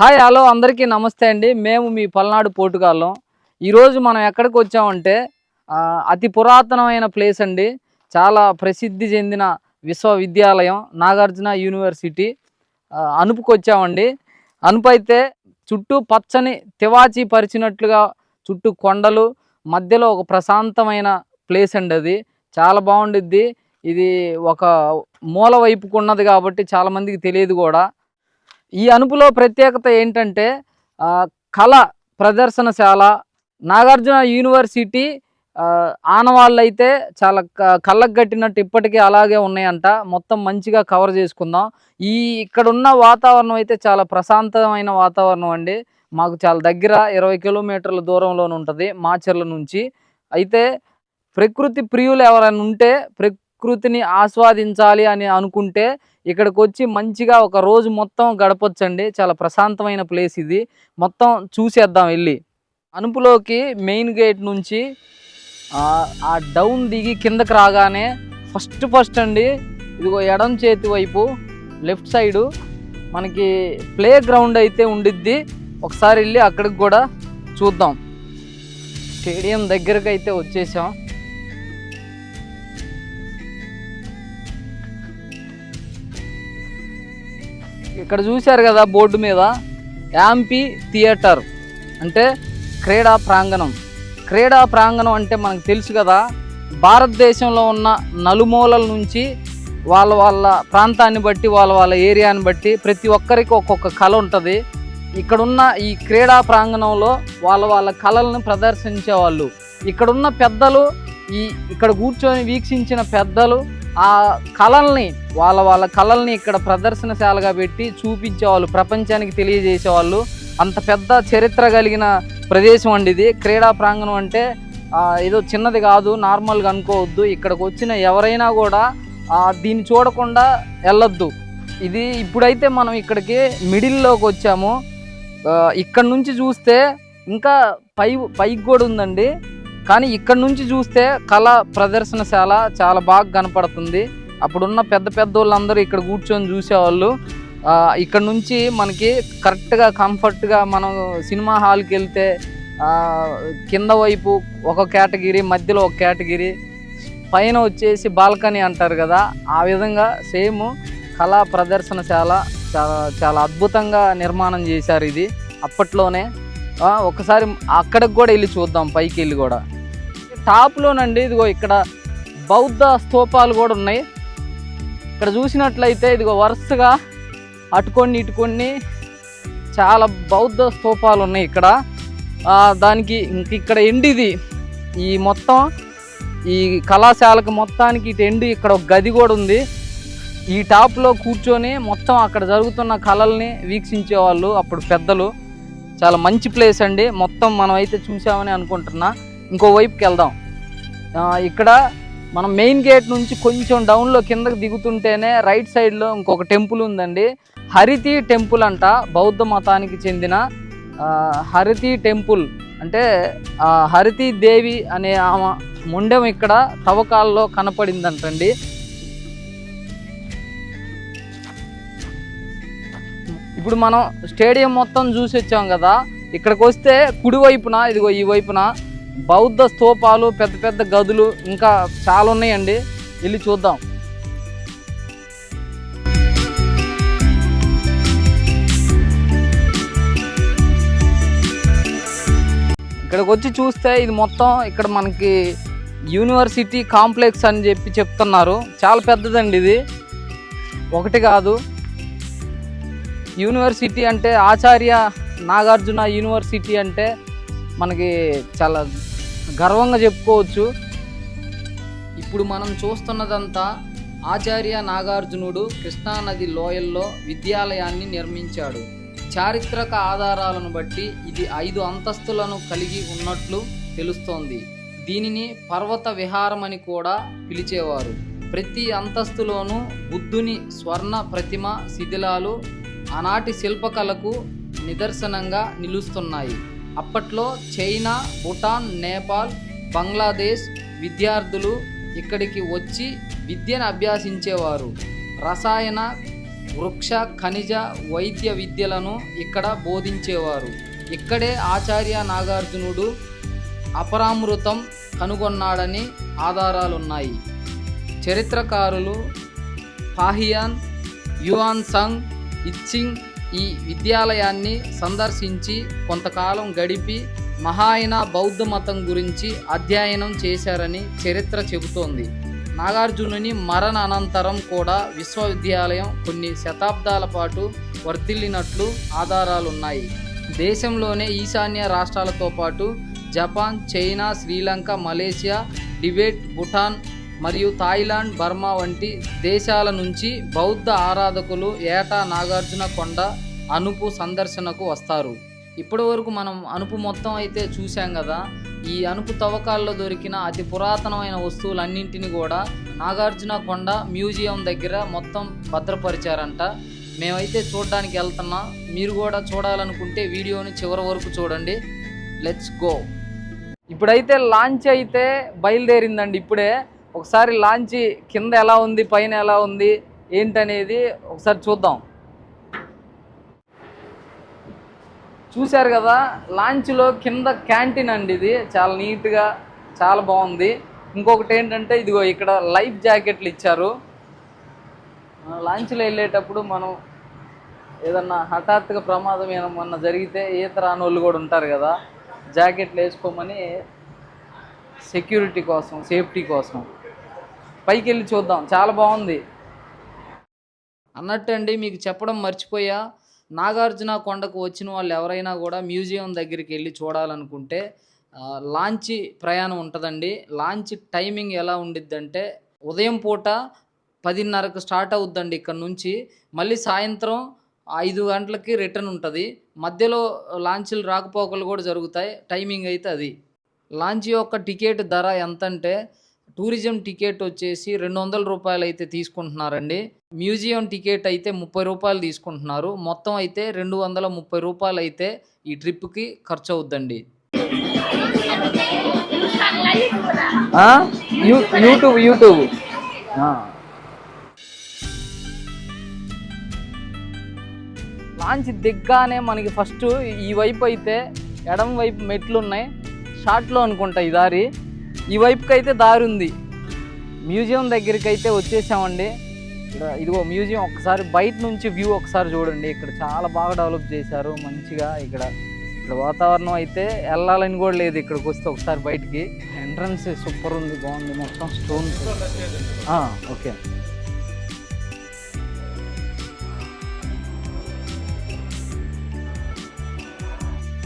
Hi hello అందరికీ నమస్తే అండి. మేము మీ పల్నాడు పోటుగాళ్ళం. ఈరోజు మనం ఎక్కడికి వచ్చామంటే అతి పురాతనమైన ప్లేస్ అండి. చాలా ప్రసిద్ధి చెందిన విశ్వవిద్యాలయం నాగార్జున యూనివర్సిటీ ఆ, అనుపుకు వచ్చామండి. అనుపు అయితే చుట్టూ పచ్చని తివాచి పరిచినట్లుగా చుట్టూ కొండలు మధ్యలో ఒక ప్రశాంతమైన ప్లేస్ అండి అది. చాలా బాగుండిద్ది. ఇది ఒక మూల వైపుకు ఉన్నది కాబట్టి చాలా మందికి తెలియదు కూడా. ఈ అనుపులో ప్రత్యేకత ఏంటంటే కళ ప్రదర్శనశాల నాగార్జున యూనివర్సిటీ ఆనవాళ్ళు అయితే చాలా క- కళ్ళకు కట్టినట్టు ఇప్పటికీ అలాగే ఉన్నాయంట. మొత్తం మంచిగా కవర్ చేసుకుందాం. ఈ ఇక్కడ ఉన్న వాతావరణం అయితే చాలా ప్రశాంతమైన వాతావరణం అండి. మాకు చాలా దగ్గర ఇరవై కిలోమీటర్ల దూరంలోనే ఉంటుంది మాచర్ల నుంచి. అయితే ప్రకృతి ప్రియులు ఎవరైనా ఉంటే ప్రకృతిని ఆస్వాదించాలి అని అనుకుంటే ఇక్కడికి వచ్చి మంచిగా ఒక రోజు మొత్తం గడపొచ్చండి. చాలా ప్రశాంతమైన ప్లేస్ ఇది. మొత్తం చూసేద్దాం వెళ్ళి. అనుపులోకి మెయిన్ గేట్ నుంచి ఆ డౌన్ దిగి కిందకి రాగానే ఫస్ట్ ఫస్ట్ అండి ఇదిగో ఎడం చేతి వైపు లెఫ్ట్ సైడు మనకి ప్లే గ్రౌండ్ అయితే ఉండిద్ది. ఒకసారి వెళ్ళి అక్కడికి కూడా చూద్దాం. స్టేడియం దగ్గరకు అయితే వచ్చేసాం. ఇక్కడ చూశారు కదా బోర్డు మీద యాంపీ థియేటర్ అంటే క్రీడా ప్రాంగణం. క్రీడా ప్రాంగణం అంటే మనకు తెలుసు కదా భారతదేశంలో ఉన్న నలుమూలల నుంచి వాళ్ళ వాళ్ళ ప్రాంతాన్ని బట్టి వాళ్ళ వాళ్ళ ఏరియాని బట్టి ప్రతి ఒక్కరికి ఒక్కొక్క కళ ఉంటుంది. ఇక్కడున్న ఈ క్రీడా ప్రాంగణంలో వాళ్ళ వాళ్ళ కళలను ప్రదర్శించే వాళ్ళు ఇక్కడున్న పెద్దలు ఈ ఇక్కడ కూర్చొని వీక్షించిన పెద్దలు ఆ కళల్ని వాళ్ళ వాళ్ళ కళల్ని ఇక్కడ ప్రదర్శనశాలగా పెట్టి చూపించేవాళ్ళు ప్రపంచానికి తెలియజేసేవాళ్ళు. అంత పెద్ద చరిత్ర కలిగిన ప్రదేశం అండి ఇది. క్రీడా ప్రాంగణం అంటే ఏదో చిన్నది కాదు నార్మల్గా అనుకోవద్దు. ఇక్కడికి వచ్చిన ఎవరైనా కూడా దీన్ని చూడకుండా వెళ్ళొద్దు. ఇది ఇప్పుడైతే మనం ఇక్కడికి మిడిల్లోకి వచ్చాము. ఇక్కడ నుంచి చూస్తే ఇంకా పై పైకి కూడా ఉందండి. కానీ ఇక్కడ నుంచి చూస్తే కళ ప్రదర్శనశాల చాలా బాగా కనపడుతుంది. అప్పుడున్న పెద్ద పెద్ద వాళ్ళందరూ ఇక్కడ కూర్చొని చూసేవాళ్ళు. ఇక్కడ నుంచి మనకి కరెక్ట్గా కంఫర్ట్గా మనం సినిమా హాల్కి వెళ్తే కింద వైపు ఒక కేటగిరీ మధ్యలో ఒక కేటగిరీ పైన వచ్చేసి బాల్కనీ అంటారు కదా ఆ విధంగా సేమ్ కళా ప్రదర్శనశాల చాలా చాలా అద్భుతంగా నిర్మాణం చేశారు ఇది. అప్పట్లోనే ఒక్కసారి ఒకసారి అక్కడికి కూడా వెళ్ళి చూద్దాం పైకి వెళ్ళి కూడా. టాప్లోనండి ఇదిగో ఇక్కడ బౌద్ధ స్తూపాలు కూడా ఉన్నాయి. ఇక్కడ చూసినట్లయితే ఇదిగో వరుసగా అటుకొని ఇటుకొని చాలా బౌద్ధ స్తూపాలు ఉన్నాయి ఇక్కడ. దానికి ఇంక ఇక్కడ ఎండిది ఈ మొత్తం ఈ కళాశాలకు మొత్తానికి ఇటు ఎండి ఇక్కడ ఒక గది కూడా ఉంది. ఈ టాప్లో కూర్చొని మొత్తం అక్కడ జరుగుతున్న కళల్ని వీక్షించేవాళ్ళు అప్పుడు పెద్దలు. చాలా మంచి ప్లేస్ అండి. మొత్తం మనం అయితే చూసామని అనుకుంటున్నా. ఇంకో వైపుకి వెళ్దాం. ఇక్కడ మనం మెయిన్ గేట్ నుంచి కొంచెం డౌన్లో కిందకి దిగుతుంటేనే రైట్ సైడ్లో ఇంకొక టెంపుల్ ఉందండి. హరితి టెంపుల్ అంట బౌద్ధ మతానికి చెందిన హరితి టెంపుల్ అంటే హరితి దేవి అనే ఆమె ముండెం ఇక్కడ తవ్వకాల్లో కనపడిందంటండి. ఇప్పుడు మనం స్టేడియం మొత్తం చూసి వచ్చాం కదా ఇక్కడికి వస్తే కుడివైపున ఇదిగో ఈ వైపున బౌద్ధ స్తూపాలు పెద్ద పెద్ద గదులు ఇంకా చాలా ఉన్నాయండి. వెళ్ళి చూద్దాం. ఇక్కడికి వచ్చి చూస్తే ఇది మొత్తం ఇక్కడ మనకి యూనివర్సిటీ కాంప్లెక్స్ అని చెప్పి చెప్తున్నారు. చాలా పెద్దదండి ఇది. ఒకటి కాదు. యూనివర్సిటీ అంటే ఆచార్య నాగార్జున యూనివర్సిటీ అంటే మనకి చాలా గర్వంగా చెప్పుకోవచ్చు. ఇప్పుడు మనం చూస్తున్నదంతా ఆచార్య నాగార్జునుడు కృష్ణానది లోయల్లో విద్యాలయాన్ని నిర్మించాడు. చారిత్రక ఆధారాలను బట్టి ఇది ఐదు అంతస్తులను కలిగి ఉన్నట్లు తెలుస్తోంది. దీనిని పర్వత విహారం అని కూడా పిలిచేవారు. ప్రతి అంతస్తులోనూ బుద్ధుని స్వర్ణ ప్రతిమ శిథిలాలు ఆనాటి శిల్పకళకు నిదర్శనంగా నిలుస్తున్నాయి. అప్పట్లో చైనా భూటాన్ నేపాల్ బంగ్లాదేశ్ విద్యార్థులు ఇక్కడికి వచ్చి విద్యను అభ్యాసించేవారు. రసాయన వృక్ష ఖనిజ వైద్య విద్యలను ఇక్కడ బోధించేవారు. ఇక్కడే ఆచార్య నాగార్జునుడు అపరామృతం కనుగొన్నాడని ఆధారాలున్నాయి. చరిత్రకారులు పాహియాన్ యువాన్ సంగ్ ఇచ్చింగ్ ఈ విద్యాలయాన్ని సందర్శించి కొంతకాలం గడిపి మహాయన బౌద్ధ మతం గురించి అధ్యయనం చేశారని చరిత్ర చెబుతోంది. నాగార్జునుని మరణ అనంతరం కూడా విశ్వవిద్యాలయం కొన్ని శతాబ్దాల పాటు వర్ధిల్లినట్లు ఆధారాలున్నాయి. దేశంలోనే ఈశాన్య రాష్ట్రాలతో పాటు Japan China Sri Lanka Malaysia Tibet Bhutan మరియు థాయిలాండ్ బర్మా వంటి దేశాల నుంచి బౌద్ధ ఆరాధకులు ఏటా నాగార్జున కొండ అనుపు సందర్శనకు వస్తారు. ఇప్పటి వరకు మనం అనుపు మొత్తం అయితే చూసాం కదా ఈ అనుపు తవ్వకాల్లో దొరికిన అతి పురాతనమైన వస్తువులన్నింటినీ కూడా నాగార్జున కొండ మ్యూజియం దగ్గర మొత్తం భద్రపరిచారంట. మేమైతే చూడడానికి వెళ్తున్నాం మీరు కూడా చూడాలనుకుంటే వీడియోని చివరి వరకు చూడండి. లెట్స్ గో ఇప్పుడైతే లాంచ్ అయితే బయలుదేరిందండి ఇప్పుడే. ఒకసారి లాంచి కింద ఎలా ఉంది పైన ఎలా ఉంది ఏంటనేది ఒకసారి చూద్దాం. చూశారు కదా లాంచ్లో కింద క్యాంటీన్ అండి ఇది. చాలా నీట్గా చాలా బాగుంది. ఇంకొకటి ఏంటంటే ఇదిగో ఇక్కడ లైఫ్ జాకెట్లు ఇచ్చారు. లాంచ్లో వెళ్ళేటప్పుడు మనం ఏదన్నా హఠాత్తుగా ప్రమాదం ఏమన్నా జరిగితే ఈత రాని కూడా ఉంటారు కదా జాకెట్లు వేసుకోమని సెక్యూరిటీ కోసం సేఫ్టీ కోసం. పైకి వెళ్ళి చూద్దాం. చాలా బాగుంది. అన్నట్టు అండి మీకు చెప్పడం మర్చిపోయా. నాగార్జున కొండకు వచ్చిన వాళ్ళు ఎవరైనా కూడా మ్యూజియం దగ్గరికి వెళ్ళి చూడాలనుకుంటే లాంచ్ ప్రయాణం ఉంటుందండి. లాంచ్ టైమింగ్ ఎలా ఉండిద్దంటే ఉదయం పూట పదిన్నరకు స్టార్ట్ అవుద్దండి ఇక్కడ నుంచి. మళ్ళీ సాయంత్రం ఐదు గంటలకి రిటర్న్ ఉంటుంది. మధ్యలో లాంచీలు రాకపోకలు కూడా జరుగుతాయి. టైమింగ్ అయితే అది. లాంచ్ యొక్క టికెట్ ధర ఎంత అంటే టూరిజం టికెట్ వచ్చేసి రెండు వందల రూపాయలు అయితే తీసుకుంటున్నారండి. మ్యూజియం టికెట్ అయితే ముప్పై రూపాయలు తీసుకుంటున్నారు. మొత్తం అయితే రెండు వందల ముప్పై రూపాయలు అయితే ఈ ట్రిప్కి ఖర్చు అవుద్దండి యూట్యూబ్ యూట్యూబ్. లాంచ్ దిగ్గానే మనకి ఫస్ట్ ఈ వైపు అయితే ఎడం వైపు మెట్లు ఉన్నాయి షార్ట్లో అనుకుంటా ఈ దారి. ఈ వైపుకి అయితే దారి ఉంది మ్యూజియం దగ్గరికి అయితే వచ్చేసామండి. ఇక్కడ ఇదిగో మ్యూజియం ఒకసారి బయట నుంచి వ్యూ ఒకసారి చూడండి. ఇక్కడ చాలా బాగా డెవలప్ చేశారు. మంచిగా ఇక్కడ ఇక్కడ వాతావరణం అయితే వెళ్ళాలని కూడా లేదు ఇక్కడికి వస్తే ఒకసారి బయటికి. ఎంట్రన్స్ సూపర్ ఉంది బాగుంది. మొత్తం స్టోన్. ఓకే.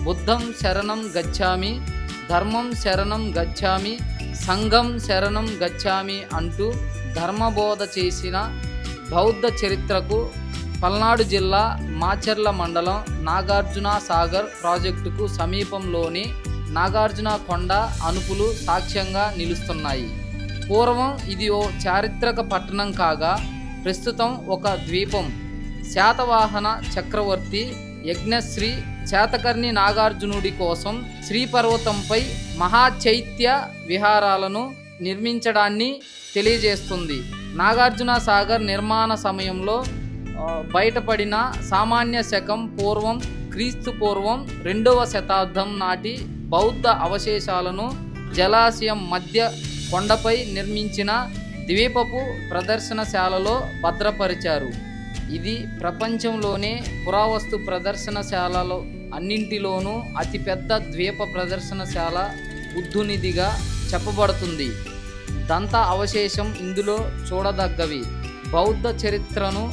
బుద్ధం శరణం గచ్చామి ధర్మం శరణం గచ్చామి సంఘం శరణం గచ్చామి అంటూ ధర్మబోధ చేసిన బౌద్ధ చరిత్రకు పల్నాడు జిల్లా మాచర్ల మండలం నాగార్జున సాగర్ ప్రాజెక్టుకు సమీపంలోని నాగార్జున కొండ అనుపులు సాక్ష్యంగా నిలుస్తున్నాయి. పూర్వం ఇది ఓ చారిత్రక పట్టణం కాగా ప్రస్తుతం ఒక ద్వీపం. శాతవాహన చక్రవర్తి యజ్ఞశ్రీ శాతకర్ణి నాగార్జునుడి కోసం శ్రీపర్వతంపై మహాచైత్య విహారాలను నిర్మించడాన్ని తెలియజేస్తుంది. నాగార్జున సాగర్ నిర్మాణ సమయంలో బయటపడిన సామాన్య శకం పూర్వం క్రీస్తు పూర్వం రెండవ శతాబ్దం నాటి బౌద్ధ అవశేషాలను జలాశయం మధ్య కొండపై నిర్మించిన ద్వీపపు ప్రదర్శనశాలలో భద్రపరిచారు. ఇది ప్రపంచంలోనే పురావస్తు ప్రదర్శనశాలలో అన్నింటిలోనూ అతిపెద్ద ద్వీప ప్రదర్శనశాల బుద్ధునిదిగా చెప్పబడుతుంది. దంత అవశేషం ఇందులో చూడదగ్గవి. బౌద్ధ చరిత్రను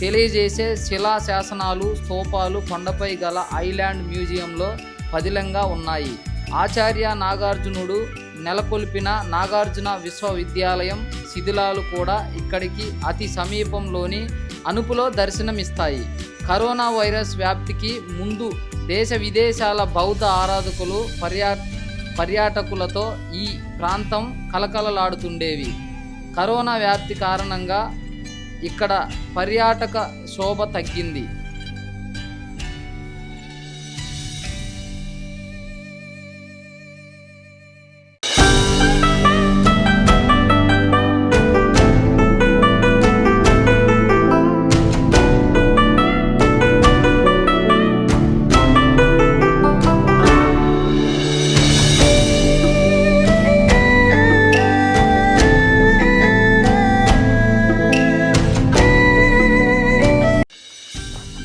తెలియజేసే శిలా శాసనాలు స్తూపాలు కొండపై గల ఐలాండ్ మ్యూజియంలో పదిలంగా ఉన్నాయి. ఆచార్య నాగార్జునుడు నెలకొల్పిన నాగార్జున విశ్వవిద్యాలయం శిథిలాలు కూడా ఇక్కడికి అతి సమీపంలోని అనుపులో దర్శనమిస్తాయి. కరోనా వైరస్ వ్యాప్తికి ముందు దేశ విదేశాల బౌద్ధ ఆరాధకులు పర్యా పర్యాటకులతో ఈ ప్రాంతం కలకలలాడుతుండేవి. కరోనా వ్యాప్తి కారణంగా ఇక్కడ పర్యాటక శోభ తగ్గింది.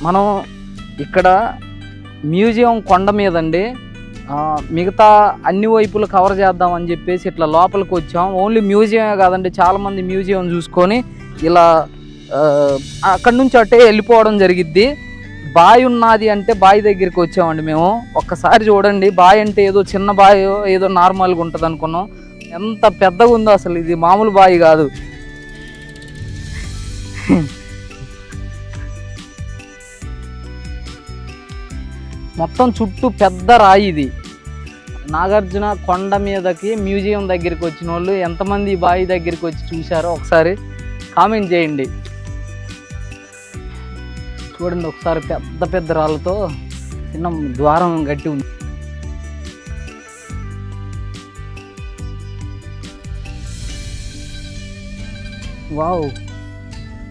మనం ఇక్కడ మ్యూజియం కొండ మీదండి. మిగతా అన్ని వైపులు కవర్ చేద్దామని చెప్పేసి ఇట్లా లోపలికి వచ్చాం. ఓన్లీ మ్యూజియమే కాదండి చాలామంది మ్యూజియం చూసుకొని ఇలా అక్కడి నుంచి అట్టే వెళ్ళిపోవడం జరిగిద్ది. బావి ఉన్నది అంటే బావి దగ్గరికి వచ్చామండి మేము. ఒక్కసారి చూడండి బావి అంటే ఏదో చిన్న బావి ఏదో నార్మల్గా ఉంటుంది అనుకున్నాం. ఎంత పెద్దగా ఉందో అసలు ఇది మామూలు బావి కాదు. మొత్తం చుట్టూ పెద్ద రాయి ఇది. నాగార్జున కొండ మీదకి మ్యూజియం దగ్గరికి వచ్చిన వాళ్ళు ఎంతమంది ఈ బావి దగ్గరికి వచ్చి చూశారో ఒకసారి కామెంట్ చేయండి. చూడండి ఒకసారి పెద్ద పెద్ద రాళ్ళతో చిన్న ద్వారం గట్టి ఉంది. వావ్!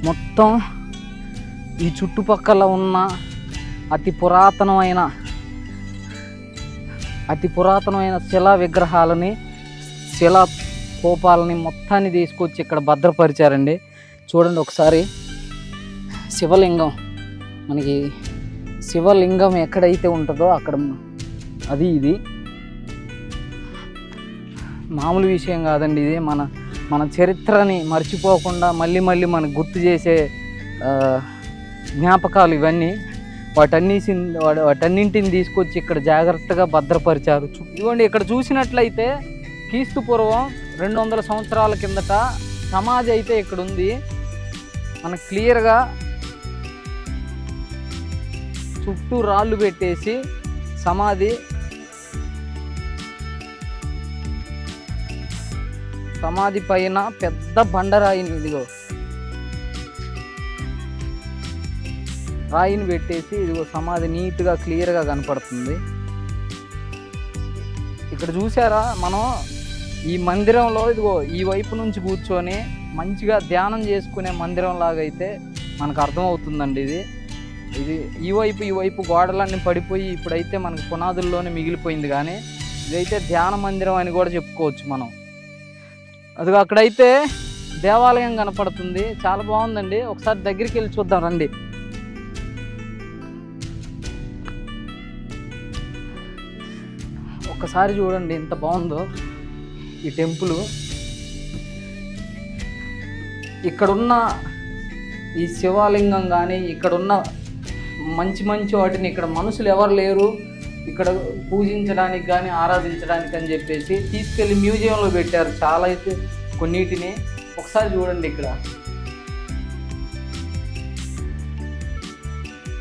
మొత్తం ఈ చుట్టుపక్కల ఉన్న అతి పురాతనమైన అతి పురాతనమైన శిలా విగ్రహాలని శిలా కోపాలని మొత్తాన్ని తీసుకొచ్చి ఇక్కడ భద్రపరిచారండి. చూడండి ఒకసారి. శివలింగం. మనకి శివలింగం ఎక్కడైతే ఉంటుందో అక్కడ అది ఇది. మామూలు విషయం కాదండి ఇది. మన మన చరిత్రని మర్చిపోకుండా మళ్ళీ మళ్ళీ మనకు గుర్తు చేసే జ్ఞాపకాలు ఇవన్నీ. వాటన్నిసి వాటన్నింటిని తీసుకొచ్చి ఇక్కడ జాగ్రత్తగా భద్రపరిచారు. ఇవ్వండి ఇదిగోండి ఇక్కడ చూసినట్లయితే క్రీస్తు పూర్వం రెండు వందల సంవత్సరాల కిందట సమాధి అయితే ఇక్కడ ఉంది మనకు క్లియర్గా చుట్టూ రాళ్ళు పెట్టేసి సమాధి సమాధి పైన పెద్ద బండరాయిని ఇదిగో రాయిని పెట్టేసి ఇదిగో సమాధి నీట్గా క్లియర్గా కనపడుతుంది. ఇక్కడ చూసారా మనం? ఈ మందిరంలో ఇదిగో ఈ వైపు నుంచి కూర్చొని మంచిగా ధ్యానం చేసుకునే మందిరం లాగా అయితే మనకు అర్థమవుతుందండి ఇది. ఇది ఈ వైపు ఈ వైపు గోడలన్నీ పడిపోయి ఇప్పుడైతే మనకు పునాదుల్లోనే మిగిలిపోయింది కానీ ఇదైతే ధ్యాన మందిరం అని కూడా చెప్పుకోవచ్చు మనం. అదిగో అక్కడైతే దేవాలయం కనపడుతుంది. చాలా బాగుందండి. ఒకసారి దగ్గరికి వెళ్ళి చూద్దాం రండి. ఒక్కసారి చూడండి ఎంత బాగుందో ఈ టెంపుల్. ఇక్కడున్న ఈ శివలింగం కానీ ఇక్కడున్న మంచి మంచి వాటిని ఇక్కడ మనుషులు ఎవరు లేరు. ఇక్కడ పూజించడానికి కానీ ఆరాధించడానికి అని చెప్పేసి తీసుకెళ్ళి మ్యూజియంలో పెట్టారు చాలా అయితే కొన్నిటిని. ఒకసారి చూడండి ఇక్కడ.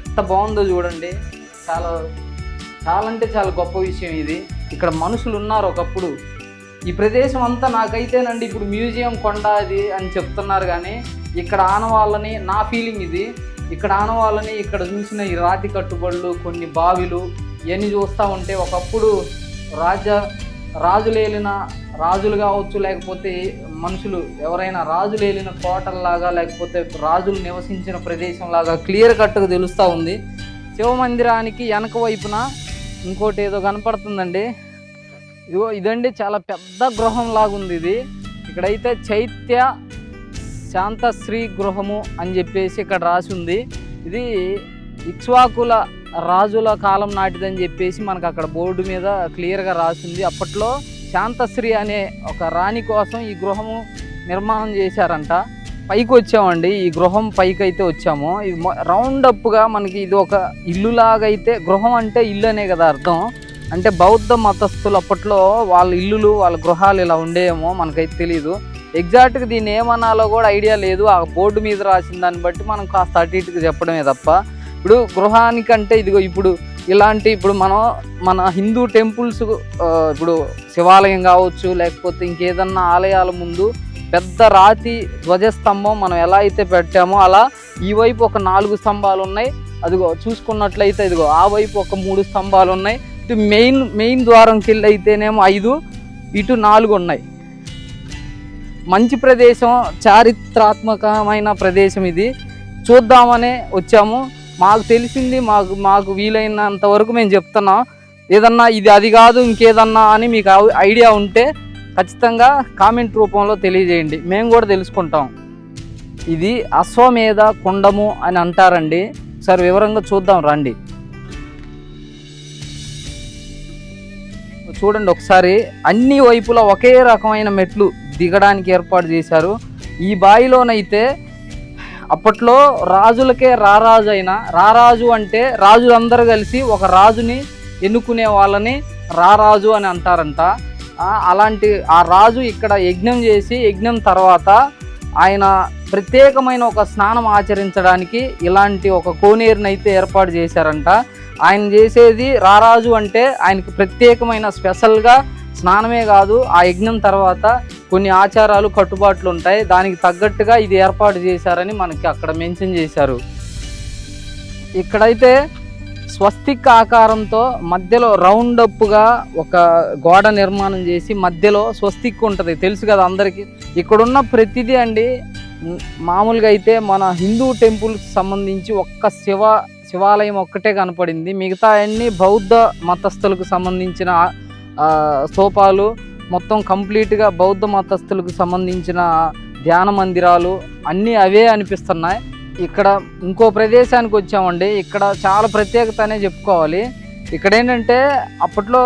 ఎంత బాగుందో చూడండి. చాలా చాలా అంటే చాలా గొప్ప విషయం ఇది. ఇక్కడ మనుషులు ఉన్నారు ఒకప్పుడు. ఈ ప్రదేశం అంతా నాకైతేనండి ఇప్పుడు మ్యూజియం కొండ అది అని చెప్తున్నారు కానీ ఇక్కడ ఆనవాళ్ళని నా ఫీలింగ్ ఇది. ఇక్కడ ఆనవాళ్ళని ఇక్కడ చూసిన ఈ రాతి కట్టుబడులు కొన్ని బావిలు ఇవన్నీ చూస్తూ ఉంటే ఒకప్పుడు రాజ రాజులేలిన రాజులు కావచ్చు లేకపోతే మనుషులు ఎవరైనా రాజులు ఏలిన కోటల్లాగా లేకపోతే రాజులు నివసించిన ప్రదేశం లాగా క్లియర్ కట్గా తెలుస్తూ ఉంది. శివ మందిరానికి వెనక వైపున ఇంకోటి ఏదో కనపడుతుందండి. ఇదిగో ఇదండి చాలా పెద్ద గృహం లాగుంది ఇది. ఇక్కడైతే చైత్య శాంతశ్రీ గృహము అని చెప్పేసి ఇక్కడ రాసి ఉంది ఇది ఇక్ష్వాకుల రాజుల కాలం నాటిదని చెప్పేసి మనకు అక్కడ బోర్డు మీద క్లియర్గా రాసింది. అప్పట్లో శాంతశ్రీ అనే ఒక రాణి కోసం ఈ గృహము నిర్మాణం చేశారంట. పైకి వచ్చామండి. ఈ గృహం పైకి అయితే వచ్చాము ఇది రౌండ్ అప్గా మనకి ఇది ఒక ఇల్లు అయితే గృహం అంటే ఇల్లు అనే కదా అర్థం. అంటే బౌద్ధ మతస్థులు అప్పట్లో వాళ్ళ ఇల్లులు వాళ్ళ గృహాలు ఇలా ఉండేమో మనకైతే తెలియదు ఎగ్జాక్ట్గా దీన్ని ఏమనాలో కూడా ఐడియా లేదు. ఆ బోర్డు మీద రాసిన దాన్ని బట్టి మనం కాస్త అటు ఇటుకు చెప్పడమే తప్ప. ఇప్పుడు గృహానికంటే ఇదిగో ఇప్పుడు ఇలాంటి ఇప్పుడు మనం మన హిందూ టెంపుల్స్ ఇప్పుడు శివాలయం కావచ్చు లేకపోతే ఇంకేదన్నా ఆలయాల ముందు పెద్ద రాతి ధ్వజస్తంభం మనం ఎలా అయితే పెట్టామో అలా ఈ వైపు ఒక నాలుగు స్తంభాలు ఉన్నాయి. అదిగో చూసుకున్నట్లయితే ఇదిగో ఆ వైపు ఒక మూడు స్తంభాలు ఉన్నాయి. ఇటు మెయిన్ మెయిన్ ద్వారంకి వెళ్ళి అయితేనేమో ఐదు ఇటు నాలుగు ఉన్నాయి. మంచి ప్రదేశం చారిత్రాత్మకమైన ప్రదేశం ఇది. చూద్దామనే వచ్చాము. మాకు తెలిసింది మాకు మాకు వీలైనంత వరకు మేము చెప్తున్నాం. ఏదన్నా ఇది అది కాదు ఇంకేదన్నా అని మీకు ఐడియా ఉంటే ఖచ్చితంగా కామెంట్ రూపంలో తెలియజేయండి. మేము కూడా తెలుసుకుంటాం. ఇది అశ్వమేధ కుండము అని అంటారండి. సార్ వివరంగా చూద్దాం రండి. చూడండి ఒకసారి అన్ని వైపులా ఒకే రకమైన మెట్లు దిగడానికి ఏర్పాటు చేశారు. ఈ బావిలోనైతే అప్పట్లో రాజులకే రారాజు అయిన రారాజు అంటే రాజులందరూ కలిసి ఒక రాజుని ఎన్నుకునే వాళ్ళని రారాజు అని అంటారంట. అలాంటి ఆ రాజు ఇక్కడ యజ్ఞం చేసి యజ్ఞం తర్వాత ఆయన ప్రత్యేకమైన ఒక స్నానం ఆచరించడానికి ఇలాంటి ఒక కోనేరుని అయితే ఏర్పాటు చేశారంట. ఆయన చేసేది రారాజు అంటే ఆయనకి ప్రత్యేకమైన స్పెషల్గా స్నానమే కాదు ఆ యజ్ఞం తర్వాత కొన్ని ఆచారాలు కట్టుబాట్లు ఉంటాయి. దానికి తగ్గట్టుగా ఇది ఏర్పాటు చేశారని మనకి అక్కడ మెన్షన్ చేశారు. ఇక్కడైతే స్వస్తిక్ ఆకారంతో మధ్యలో రౌండ్ అప్గా ఒక గోడ నిర్మాణం చేసి మధ్యలో స్వస్తిక్ ఉంటుంది. తెలుసు కదా అందరికీ? ఇక్కడున్న ప్రతిదీ అండి మామూలుగా అయితే మన హిందూ టెంపుల్కి సంబంధించి ఒక్క శివ శివాలయం ఒక్కటే కనపడింది. మిగతా అన్ని బౌద్ధ మతస్థులకు సంబంధించిన సోపాలు స్తూపాలు మొత్తం కంప్లీట్గా బౌద్ధ మతస్థులకు సంబంధించిన ధ్యాన మందిరాలు అన్నీ అవే అనిపిస్తున్నాయి. ఇక్కడ ఇంకో ప్రదేశానికి వచ్చామండి. ఇక్కడ చాలా ప్రత్యేకత అనే చెప్పుకోవాలి. ఇక్కడ ఏంటంటే అప్పట్లో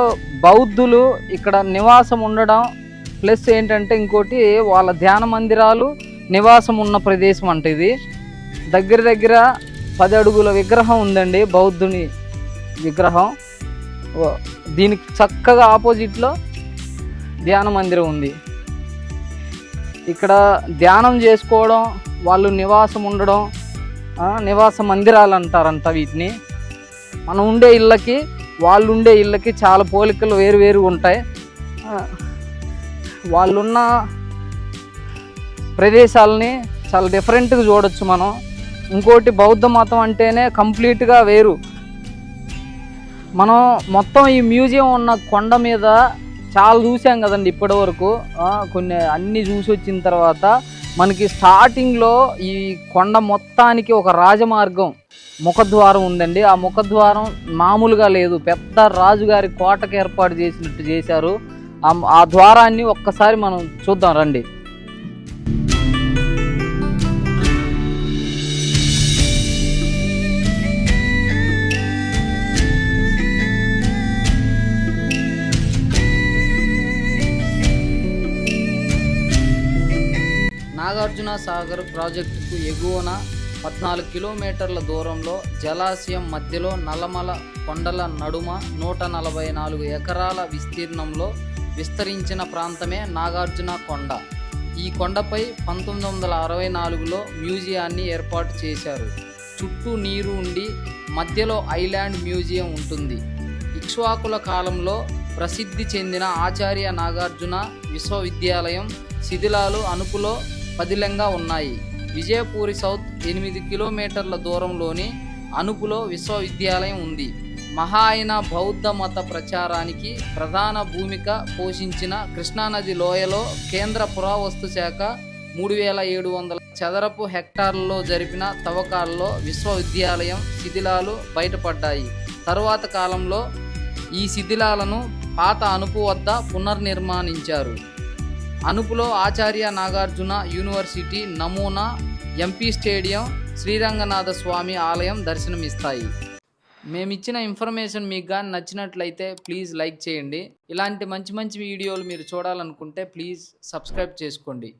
బౌద్ధులు ఇక్కడ నివాసం ఉండడం ప్లస్ ఏంటంటే ఇంకోటి వాళ్ళ ధ్యాన మందిరాలు నివాసం ఉన్న ప్రదేశం అంట ఇది. దగ్గర దగ్గర పది అడుగుల విగ్రహం ఉందండి బౌద్ధుని విగ్రహం. దీనికి చక్కగా ఆపోజిట్లో ధ్యాన మందిరం ఉంది. ఇక్కడ ధ్యానం చేసుకోవడం వాళ్ళు నివాసం ఉండడం నివాస మందిరాలు అంటారంట వీటిని. మనం ఉండే ఇళ్ళకి వాళ్ళు ఉండే ఇళ్ళకి చాలా పోలికలు వేరు వేరు ఉంటాయి. వాళ్ళున్న ప్రదేశాలని చాలా డిఫరెంట్గా చూడొచ్చు మనం. ఇంకోటి బౌద్ధ మతం అంటేనే కంప్లీట్గా వేరు. మనం మొత్తం ఈ మ్యూజియం ఉన్న కొండ మీద చాలా చూసాం కదండి ఇప్పటి వరకు. కొన్ని అన్నీ చూసి వచ్చిన తర్వాత మనకి స్టార్టింగ్లో ఈ కొండ మొత్తానికి ఒక రాజమార్గం ముఖద్వారం ఉందండి. ఆ ముఖద్వారం మామూలుగా లేదు. పెద్ద రాజుగారి కోటకు ఏర్పాటు చేసినట్టు చేశారు. ఆ- ఆ ద్వారాన్ని ఒక్కసారి మనం చూద్దాం రండి. నాగార్జున సాగర్ ప్రాజెక్టుకు ఎగువన పద్నాలుగు కిలోమీటర్ల దూరంలో జలాశయం మధ్యలో నల్లమల కొండల నడుమ నూట నలభై నాలుగు ఎకరాల విస్తీర్ణంలో విస్తరించిన ప్రాంతమే నాగార్జున కొండ. ఈ కొండపై పంతొమ్మిది వందల అరవై నాలుగులో మ్యూజియాన్ని ఏర్పాటు చేశారు. చుట్టూ నీరు ఉండి మధ్యలో ఐలాండ్ మ్యూజియం ఉంటుంది. ఇక్ష్వాకుల కాలంలో ప్రసిద్ధి చెందిన ఆచార్య నాగార్జున విశ్వవిద్యాలయం శిథిలాలు అనుకులో పదిలంగా ఉన్నాయి. విజయపూరి సౌత్ ఎనిమిది కిలోమీటర్ల దూరంలోని అనుపులో విశ్వవిద్యాలయం ఉంది. మహాయన బౌద్ధ మత ప్రచారానికి ప్రధాన భూమిక పోషించిన కృష్ణానది లోయలో కేంద్ర పురావస్తు శాఖ మూడు వేల ఏడు వందల చదరపు హెక్టార్లలో జరిపిన తవ్వకాల్లో విశ్వవిద్యాలయం శిథిలాలు బయటపడ్డాయి. తరువాత కాలంలో ఈ శిథిలాలను పాత అనుపు వద్ద పునర్నిర్మాణించారు. అనుపులో ఆచార్య నాగార్జున యూనివర్సిటీ నమూనా ఎంపీ స్టేడియం శ్రీరంగనాథ స్వామి ఆలయం దర్శనమిస్తాయి. మేమిచ్చిన ఇన్ఫర్మేషన్ మీకు కానీ నచ్చినట్లయితే ప్లీజ్ లైక్ చేయండి. ఇలాంటి మంచి మంచి వీడియోలు మీరు చూడాలనుకుంటే ప్లీజ్ సబ్స్క్రైబ్ చేసుకోండి.